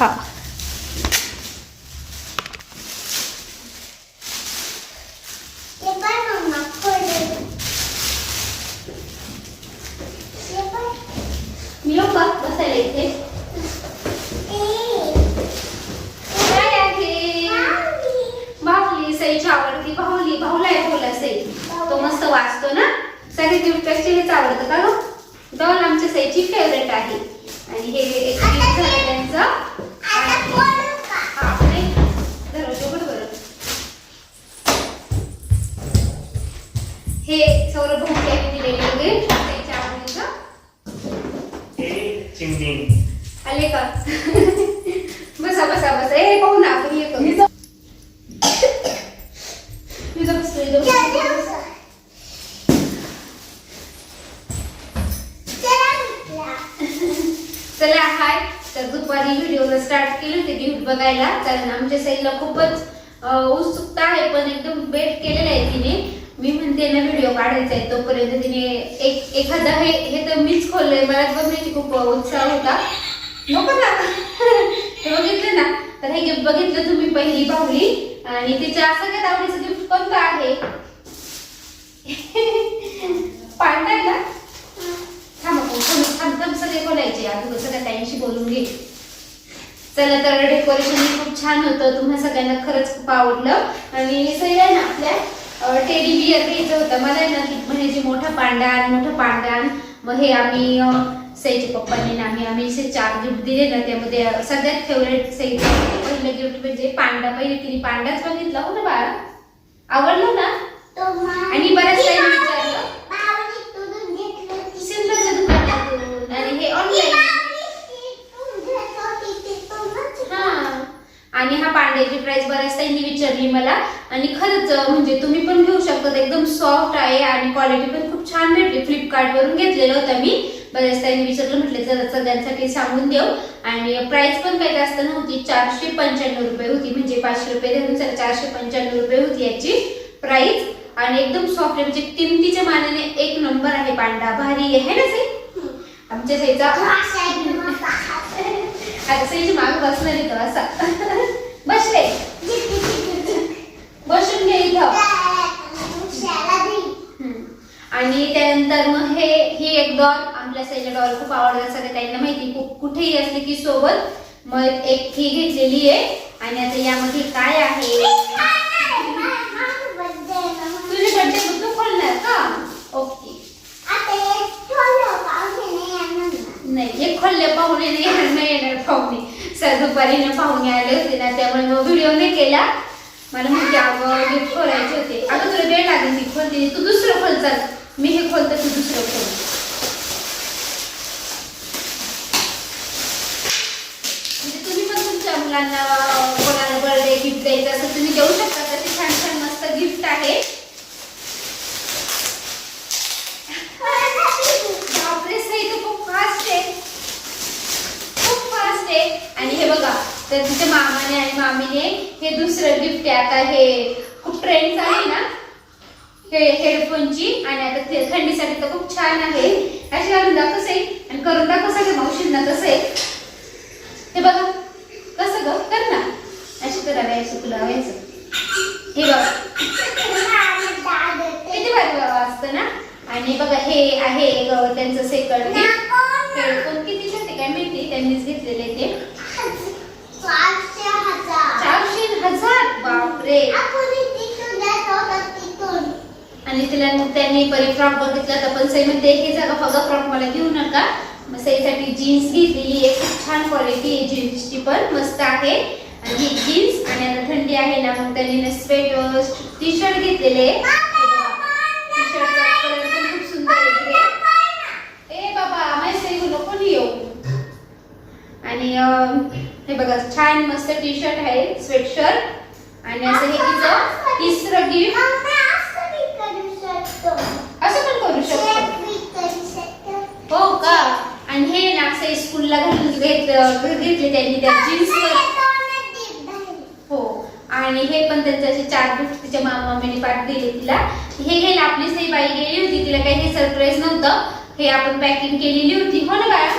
हा दुपारी व्हिडिओला स्टार्ट केले होते गिफ्ट बघायला. कारण आमच्या साईडला खूपच उत्सुकता आहे पण एकदम वेट केलेलं आहे तिने. मी म्हणते ना व्हिडिओ काढायचा आहे. तोपर्यंत तिने एक एखादा हे हे तर मीच खोललंय. मला बघण्याची खूप उत्साह होता. नको ना. हे बघितलं ना. तर हे गिफ्ट बघितलं तुम्ही पहिली पाहुली आणि तिच्या सगळ्यात आवडीचं गिफ्ट कोणतं आहे? पांढरा ना? थांब थांब थांब सगळे खोलायचे. अगोदर सगळ्या ताईंशी बोलून घे. चला तर डेकोरेशन खूप छान होतं. तुम्हा सगळ्यांना खरंच खूप आवडलं. आणि सगळ्या ना आपल्या टेडी बियर घ्यायचं होतं. मला ना ती म्हणायची मोठा पांडान मोठं पांडान मग हे आम्ही अं, सईच्या पप्पांनी ना आम्ही आम्ही असे चार गिफ्ट दिले ना त्यामध्ये सगळ्यात फेवरेट सईचं पहिलं गिफ्ट म्हणजे पांडा. पहिले तिने पांडाच बघितला हो ना बाळा. आवडलं ना? आणि बऱ्याच ताईंनी विचारलं. सिंधूच्या दुकानातून. आणि हे ऑनलाईन मावली तू घेत होती ते तूच हा आणि हा पांड्याची प्राइस बऱ्याच ताईंनी विचारली मला. आणि खरंच म्हणजे तुम्ही पण घेऊ शकता एकदम सॉफ्ट आहे आणि क्वालिटी पण खूप छान भेटली. फ्लिपकार्ट वरून घेतलेलं होतं मी. बऱ्याच ताईंनी विचारलं म्हटलं जरा सगळ्यांसाठी सांगून देऊ. आणि प्राइस पण काही जास्त नव्हती. चारशे पंच्याण्णव रुपये होती. म्हणजे पाचशे रुपये चला चारशे पंच्याण्णव रुपये होती याची प्राइस आणि एकदम सॉफ्ट आहे. म्हणजे किमतीच्या मानाने एक नंबर आहे पांडा. भारी आहे. ना साई आमच्या साईचा आता सईची माग बसणार असा. बसले. बसून घे इथं. आणि त्यानंतर मग हे ही एक डॉल आपल्या साईडला डॉल खूप आवडतात. सगळ्या त्यांना माहिती कुठेही असले की सोबत मग एक ही घेतलेली आहे. आणि आता यामध्ये काय आहे? तुझे तू खोलणार का? ओके. नाही हे खोलले पाहुणे नाही येणार नाही. येणार पाहुणे सर दुपारी ना पाहुणे आले होते ना त्यामुळे मग व्हिडिओ नाही केला. मला म्हणजे अगं गिफ्ट खोलायचे होते. अगं तुला वेळ लागेल ती खोलते. तू दुसरं खोल चाल. मी हे खोलतो तू दुसरं खोल. म्हणजे तुम्ही पण तुमच्या मुलांना कोणाला बर्थडे गिफ्ट द्यायचं असं तुम्ही देऊ शकता. तसे छान छान मस्त गिफ्ट आहे बापरे सई तर खूप फास्ट आहे खूप फास्ट आहे आणि हे बघा तर तिच्या मामाने आणि मामीने हे दुसरं गिफ्ट आहे. आता हे खूप ट्रेंड आहे ना? हे हेडफोनची आणि आता ते थंडीसाठी तर खूप छान आहे. अशी घालून दाखव सई आणि करून दाखव सगळ्या मावशींना कसं आहे हे बघा कसं ग? कर ना. अशी करावे अशी तुला व्हायचं हे बघ. किती भारी वाजतं ना? आणि बघा हे आहे त्यांचं सेकंड हेडफोन किती काय माहिती? त्यांनीच घेतलेले ते. चारशे हजार? बापरे. आणि तिला मग त्यांनी परी फ्रॉक बघितला तर पण सई म्हणते हे जागा बघा फ्रॉक मला घेऊ नका. मग सईसाठी जीन्स घेतलेली आहे. खूप छान क्वालिटी आहे जीन्सची पण. मस्त आहे. आणि ही जीन्स आणि आता थंडी आहे ना मग त्यांनी स्वेट टी शर्ट घेतलेले. टी शर्टचा कलर पण खूप सुंदर आहे. ए बाबा सई नको येऊ? आणि हे बघा छान मस्त टी शर्ट आहे स्वेटशर्ट आणि असं हे तिचं तिसरं गिफ्ट असं पण करू शकतो. हो का? आणि हे ना असं स्कूलला घालून घेतले त्यांनी त्या जीन्सवर हो. आणि हे पण त्यांचे असे चार गिफ्ट तिच्या मामा मामीने पाठ दिले तिला. हे घ्यायला आपली सई बाई गेली होती तिला काही हे सरप्राईज नव्हतं. हे आपण पॅकिंग केलेली होती. हो ना बाळा?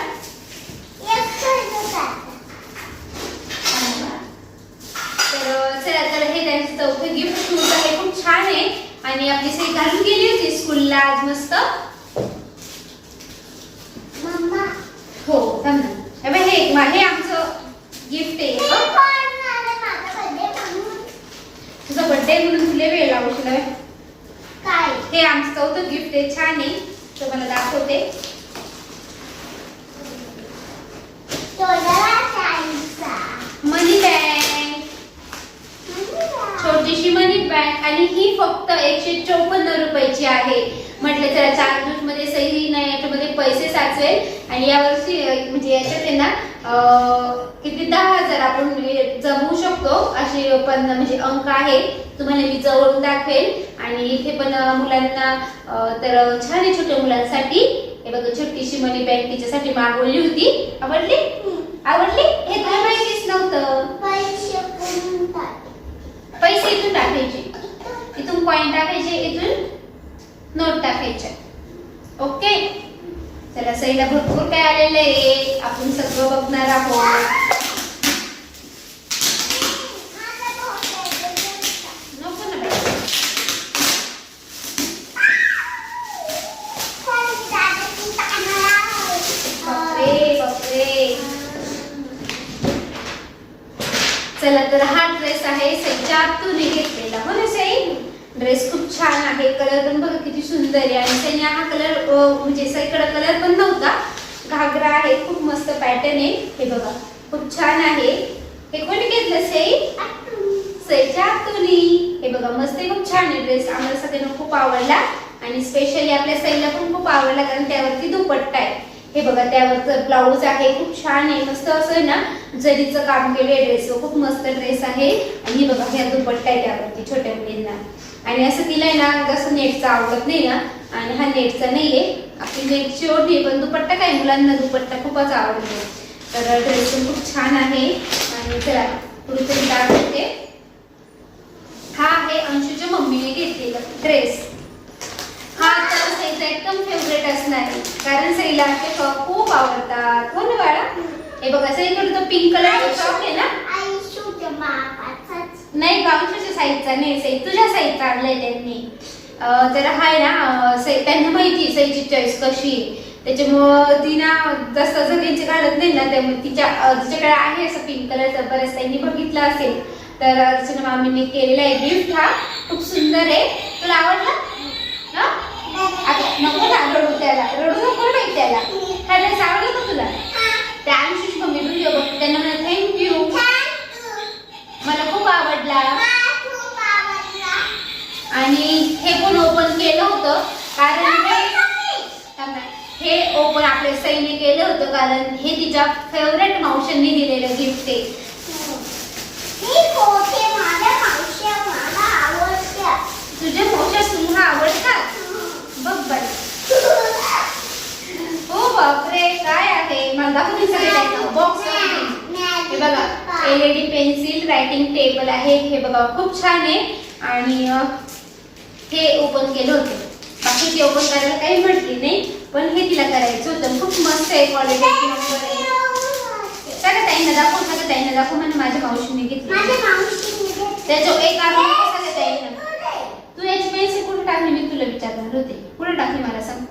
चौथं गिफ्ट शूज आहे. खूप छान आहे. आणि आपली सई घालून गेली होती स्कूलला आज मस्त. हो. हे हे हे आमचं गिफ्ट आहे. हे हं. तुझा बर्थडे म्हणून तुला वेळ लागू शकला काय? हे आमचं चौथं गिफ्ट आहे छान आहे. तर मला दाखवते तोंडाला जायचा. मनी बँक मनी बँक आणि ही फक्त एकशे चौपन्न रुपयाची आहे. म्हटलं चला चार दिवसमध्ये सही नाही याच्यामध्ये पैसे साचवेल. आणि यावर्षी म्हणजे याच्यात आहे ना किती दहा हजार आपण हे जमवू शकतो. असे पण म्हणजे अंक आहे. तुम्हाला मी जवळून दाखवेल. आणि इथे पण मुलांना तर छान आहे छोट्या मुलांसाठी. हे बघा छोटीशी मनी बँक तिच्यासाठी मागवली होती. आवडली? आवडली? हे तुला माहितीच नव्हतं. पैसे इथून टाकायचे. इथून कॉइन टाकायचे इथून नोट टाकायचे. ओके चला सईला भरपूर काय आलेलं आहे. आपण सगळं बघणार आहोत माझा भाऊ आहे. नको ना बाई. कोण दादाची कानाला बापरे बापरे चला तर हा ड्रेस आहे सईच्या आतून घेतलेला हो ना सई ड्रेस खूप छान आहे. कलर पण बघा किती सुंदर आहे. आणि त्यांनी हा कलर म्हणजे सईकडे कलर पण नव्हता. घागरा आहे खूप मस्त पॅटर्न आहे. हे बघा खूप छान आहे. हे कोणी घेतलं सई? सईच्या तुम्ही हे बघा मस्त आहे खूप छान आहे ड्रेस आम्हाला सगळ्यांना खूप आवडला. आणि स्पेशली आपल्या सईला पण खूप आवडला कारण त्यावरती दुपट्टा आहे. हे बघा त्यावर ब्लाऊज आहे खूप छान आहे. मस्त असं आहे ना जरीचं काम केले ड्रेस खूप मस्त ड्रेस आहे. आणि हे बघा ह्या दुपट्टा आहे त्यावरती छोट्या मुलींना. आणि असं तिला आहे ना जसं नेटचं आवडत नाही ना आणि हा नेटचा नाहीये. आपली नेटची ओढणी आहे, पण दुपट्टा काय? मुलांना दुपट्टा खूपच आवडतो. तर ड्रेस पण खूप छान आहे. आणि चला पुढे दाखवते. हा आहे अंशूच्या मम्मीने घेतलेला ड्रेस हा तर सईचा एकदम फेवरेट असणार आहे. कारण सईला असे फ्रॉक खूप आवडतात. हो ना बाळा? हे बघा सईकडे तो पिंक कलरचा फ्रॉक आहे ना. नाही गावच्या साईजचा नाही सई तुझ्या साईजचा आणलाय त्यांनी. तर हाय ना सई त्यांना माहिती आहे सईची चॉईस कशी आहे. त्याच्यामुळं ती ना जास्त सगळ्यांची घालत नाही ना त्यामुळे तिच्या तिच्याकडे आहे असं पिंक कलरचा बऱ्याच त्यांनी बघितलं असेल. तर अर्चना मामीने केलेला आहे गिफ्ट हा. खूप सुंदर आहे. तुला आवडला? हा? आता नको ना रडू त्याला रडू नको रे त्याला हा ड्रेस आवडला का तुला त्या अंशुष मम्मी व्हिडिओ बघ त्यांना म्हणा थँक्यू मला खूप आवडला आणि हे पण ओपन केलं होतं. कारण हे. हे ओपन आपल्या सईने केलं होतं कारण हे तिच्या फेवरेट मावशांनी दिलेलं गिफ्ट आहे. तुझ्या मावशा तुम्हाला आवडतात? बघ बाई हो बापरे काय आहे? मला दाखवते सगळे बॉक्स हे बघा एलईडी पेन्सिल रायटिंग टेबल आहे. हे बघा खूप छान आहे. आणि हे ओपन केलं होतं. बाकी ते ओपन करायला काही म्हटली नाही पण हे तिला करायचं होतं. खूप मस्त आहे क्वालिटी सगळ्या ताईंना दाखव सगळ्या ताईंना दाखव म्हणजे माझ्या मावशीने घेतली. त्याच्या एक आरोग्य सगळ्या ताईंना. तू याची पेन्सिल कुठे टाकली? मी तुला विचारणार होते. कुठे टाकली मला सांग.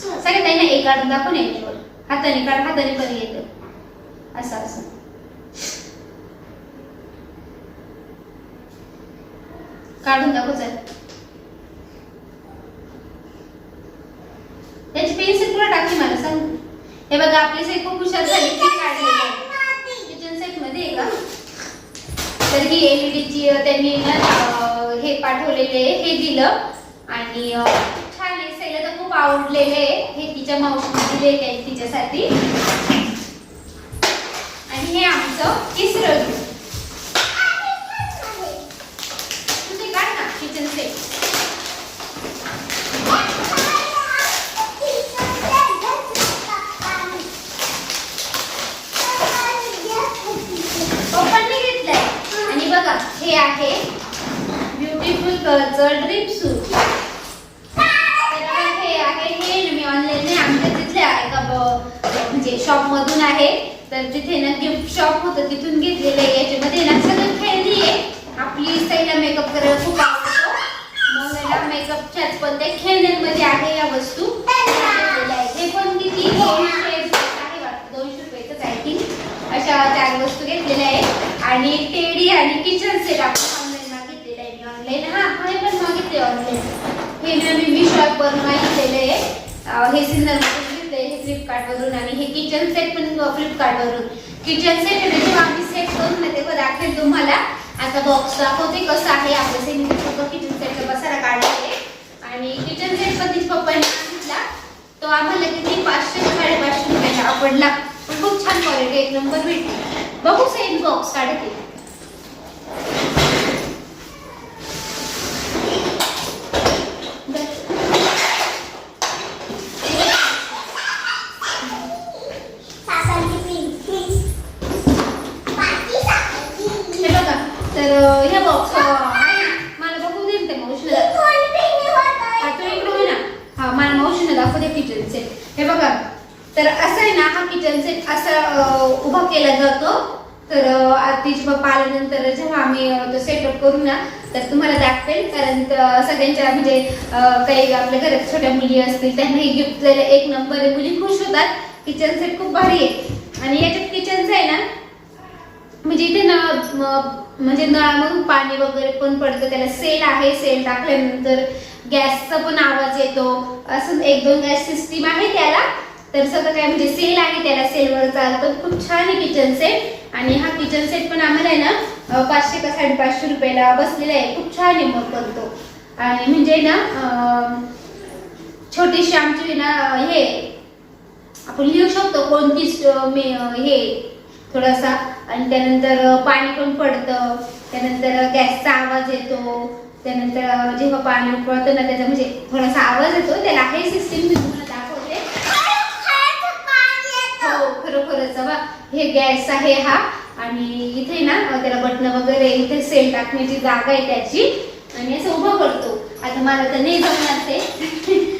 सगळ्या ताईंना एक काढून दाखव ना याच्यावर. हाताने काढ हाताने पण येतं. असं असं. काढून दाखव चल त्याची पेन्सिल कुठे टाकली मला सांग हे बघा आपली साई खूप हुशार झाली. ती काढलेली आहे. किचन सेटमध्ये आहे का? तर ही LED ची अ, त्यांनी हे पाठवलेले हे दिलं. आणि छान आहे. सैला तर खूप आवडलेले आहे. हे तिच्या मावशीने दिले त्यांनी तिच्यासाठी. आणि हे आमचं तिसरं gift. तू ते काढ ना किचन सेट पप्पांनी घेतलंय आणि बघा हे आहे ब्युटिफुल गर्लचं ड्रीप सूट हे आहे हे मी ऑनलाईन नाही आमच्या तिथले आहे का म्हणजे शॉपमधून आहे. तर तिथे ना गिफ्ट शॉप होतं तिथून घेतलेलं आहे. याच्यामध्ये ना सगळं खेळणी आहे आपली सईला मेकअप करायला खूप आवडतो मग याला मेकअपच्याच पण ते खेळण्यांमध्ये आहे या वस्तू घेतलेल्या आहेत. हे पण किती दोनशे आहे वाटतं दोनशे रुपयाचंच आहे की अशा चार वस्तू घेतलेल्या आहेत आणि टेडी आणि किचन सेट आपण ऑनलाईन मागितलेलं आहे मी ऑनलाईन हा हे पण मागितले ऑनलाईन हे ना मी हे फ्लिपकार्ट घेतलंय हे फ्लिपकार्टवरून आणि हे किचन सेट पण फ्लिपकार्टवरून किचन सेट आहे जेव्हा आम्ही सेट करून ना तेव्हा दाखवेल तुम्हाला. आता बॉक्स दाखवते कसं आहे. आपलं सेमी किचन सेटचा पसारा काढलेले आणि किचन सेट पण तिच्या पप्पाने सांगितला. तो आम्हाला किती? पाचशे साडेपाचशे रुपयाला आवडला. पण खूप छान क्वालिटी एक नंबर भेटली. बघू सेम बॉक्स काढते सासांची पिंकी. बाकी सासांची. हे बघा हे बघ मला बघू दे ते ही मावशीला कोणी पिंकी होतं? हा ना हा मला मावशीला दाखवू दे किचन सेट हे बघा तर असं आहे ना हा किचन सेट असा उभा केला जातो तर आधी जेव्हा पप्पा आल्यानंतर जेव्हा आम्ही तो सेटअप करू ना तर तुम्हाला दाखवेल कारण सगळ्यांच्या म्हणजे काही आपल्या घरात छोट्या मुली असतील त्यांना हे गिफ्ट दिलं एक नंबर आहे मुली खुश होतात किचन सेट खूप भारी आहे आणि याच्यात किचनचं आहे ना म्हणजे इथे ना म्हणजे नळामधून पाणी वगैरे पण पडतं. त्याला सेल आहे सेल टाकल्यानंतर गॅसचा पण आवाज येतो. असं एक दोन गॅस सिस्टीम आहे त्याला. तर सगळं काय म्हणजे सेल आहे त्याला सेलवर चालतं. खूप छान आहे किचन सेट आणि हा किचन सेट पण आम्हाला आहे ना पाचशे का साडेपाचशे रुपयाला बसलेला आहे. खूप छान आहे मग पण आणि म्हणजे ना छोटीशी आमची ना हे आपण लिहू शकतो कोणतीच मे हे थोडासा. आणि त्यानंतर पाणी पण पडतं. त्यानंतर गॅसचा आवाज येतो. त्यानंतर जेव्हा पाणी उकळतं ना त्याचा म्हणजे थोडासा आवाज येतो. त्याला हे सिस्टीम मी तुम्हाला दाखवते. हो खरोखरच. बा हे गॅस आहे हा. आणि इथे ना त्याला बटन वगैरे इथे सेल टाकण्याची जागा आहे त्याची. आणि असं उभं करतो. आता मला तर नाही जमणार ते.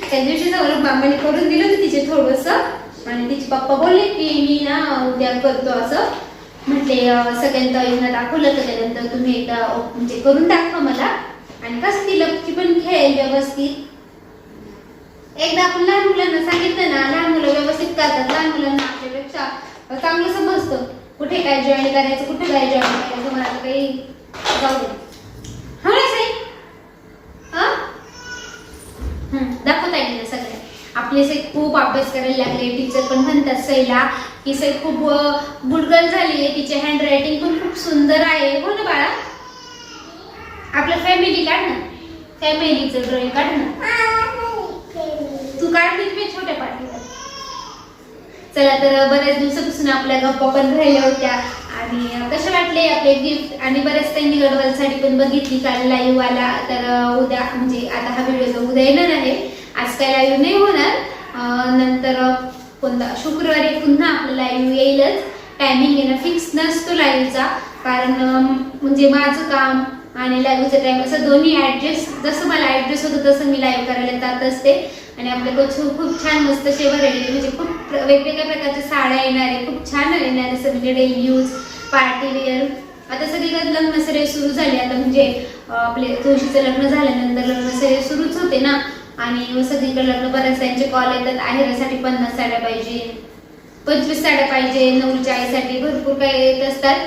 त्या दिवशी समोर मामाने करून दिलं होतं तिचे थोडंसं. आणि तिचे पप्पा बोलले की मी ना उद्या करतो असं. म्हटले सगळ्यांना योजना दाखवलं त्याच्यानंतर तुम्ही एकदा म्हणजे करून दाखवा मला. आणि कसं ती लपची पण खेळेल व्यवस्थित. एकदा आपण लहान मुलांना सांगितलं ना लहान मुलं व्यवस्थित करतात लहान मुलांना आपल्यापेक्षा चांगलं समजतं. कुठे काय जॉईन करायचं कुठे काय जॉईन करायचं मला काही जाऊ दे हो ना साई हा हं, दाखवता येईल ना सगळे आपले सर खूप अभ्यास करायला लागले. टीचर पण म्हणतात सईला की सई खूप अं, गुडगल झाली आहे. तिचे हँड रायटिंग पण खूप सुंदर आहे. हो ना बाळा? आपलं फॅमिली काढ ना. फॅमिलीचं ड्रॉइंग काढ ना. तू काढली मी छोट्या पाठीवर. चला तर बऱ्याच दिवसापासून आपल्या गप्पा पण राहिल्या होत्या. आणि कसे वाटले आपले गिफ्ट आणि बऱ्याच त्यांनी गडबडसाठी पण बघितली काल लाईव्ह आला. तर उद्या म्हणजे आता हा व्हिडिओ उद्या येणार आहे आज काय लाईव्ह नाही होणार. नंतर कोणता शुक्रवारी पुन्हा आपलं लाईव्ह येईलच. टायमिंग येणं फिक्स नसतो लाईव्हचा कारण म्हणजे माझं काम आणि लाईव्हचा टाईम असं दोन्ही ऍडजस्ट जसं मला ऍडजस्ट होतं तसं मी लाईव्ह करायला जात असते. आणि आपले कोच खूप छान मस्त शेवर येईल म्हणजे खूप प्र- वेगवेगळ्या प्रकारच्या साड्या येणार आहे. खूप छान येणार असं म्हणजे डेली यूज पार्टी वेअर आता सगळीकडे लग्न सरे सुरू झाले. आता म्हणजे आपले तुळशीचं लग्न झाल्यानंतर लग्न सरे सुरूच होते ना. आणि सगळीकडे लग्न बऱ्याच त्यांचे कॉल येतात आहेरासाठी पन्नास साड्या पाहिजे पंचवीस साड्या पाहिजे नऊच्या आईसाठी भरपूर काही येत असतात.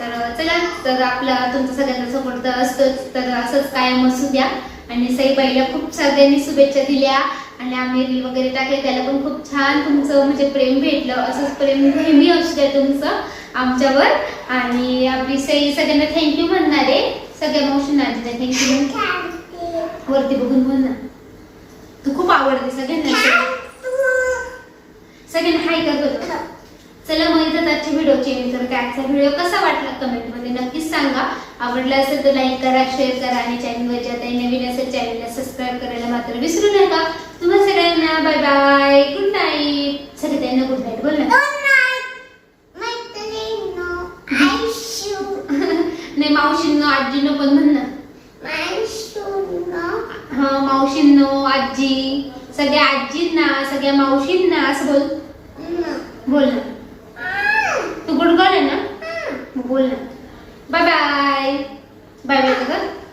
तर चला तर आपला तुमचा सगळ्यांचा सपोर्ट तर असतोच. तर असंच कायम असू द्या. आणि सईबाईला खूप सगळ्यांनी शुभेच्छा दिल्या. आणि आम्ही रील वगैरे टाकले त्याला पण खूप छान तुमचं म्हणजे प्रेम भेटलं. असंच प्रेम नेहमी असू द्या तुमचं आमच्यावर. आणि आपली सई सगळ्यांना थँक्यू म्हणणार आहे. सगळ्या मावशींना थँक्यू. वरती बघून खूप आवडते सगळ्यांना. सगळ्यांना हाय करत चला मग इथं आजच्या व्हिडिओची तर काय आजचा व्हिडिओ कसा वाटला कमेंटमध्ये नक्कीच सांगा. आवडला असेल तर लाईक करा शेअर करा आणि चॅनलवर ज्या काही नवीन असेल चॅनलला सबस्क्राईब करायला मात्र विसरू नका. तुम्हा सगळ्यांना बाय बाय गुड नाईट सगळे त्यांना गुड नाईट बोल ना. नाही मावशींनो आजीनो पण म्हण ना. माणसूंनो. हा मावशींनो आजी सगळ्या आजींना सगळ्या मावशींना असं बोल. बोल ना. तू गुड आहे ना? बोल ना. बाय बाय बाय बाय का